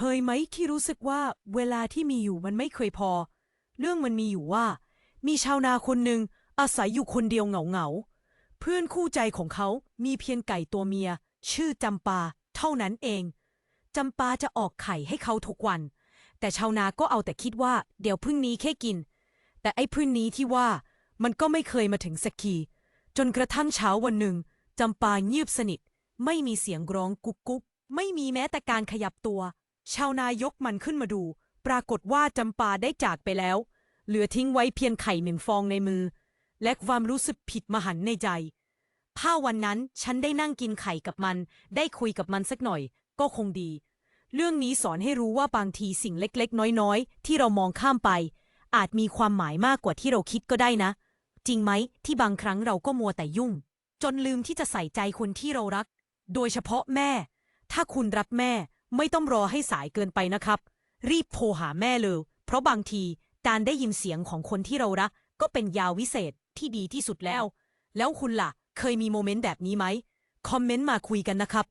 เคยไหมที่รู้สึกว่าเวลาที่มีอยู่มันไม่เคยพอ เรื่องมันมีอยู่ว่า มีชาวนาคนหนึ่งอาศัยอยู่คนเดียวเหงาๆเพื่อนคู่ใจของเขามีเพียงไก่ตัวเมีย ชื่อจำปา เท่านั้นเองจำปาจะออกไข่ให้เขาทุกวัน แต่ชาวนาก็เอาแต่คิดว่า เดี๋ยวพึ่งนี้แค่กิน แต่ไอ้พึ่งนี้ที่ว่ามันก็ไม่เคยมาถึงสักทีจนกระทั่งเช้าวันหนึ่งจำปาเงียบสนิท ไม่มีเสียงร้องกุ๊กกุ๊กไม่มีแม้แต่การขยับตัว ชาวนายกมันขึ้นมาดู ปรากฏว่าจำปาได้จากไปแล้ว เหลือทิ้งไว้เพียงไข่หนึ่งฟองในมือ และความรู้สึกผิดมหันต์ในใจ ถ้าวันนั้นฉันได้นั่งกินไข่กับมัน ได้คุยกับมันสักหน่อย ก็คงดี เรื่องนี้สอนให้รู้ว่าบางทีสิ่งเล็กๆ น้อยๆ ที่เรามองข้ามไป อาจมีความหมายมากกว่าที่เราคิดก็ได้นะ จริงไหมที่บางครั้งเราก็มัวแต่ยุ่ง จนลืมที่จะใส่ใจคนที่เรารัก โดยเฉพาะแม่ ถ้าคุณรักแม่ ไม่ต้องรอให้สายเกินไปนะครับ รีบโทรหาแม่เลย เพราะบางทีการได้ยินเสียงของคนที่เรารักก็เป็นยาวิเศษที่ดีที่สุดแล้ว แล้วคุณล่ะ เคยมีโมเมนต์แบบนี้ไหม คอมเมนต์มาคุยกันนะครับ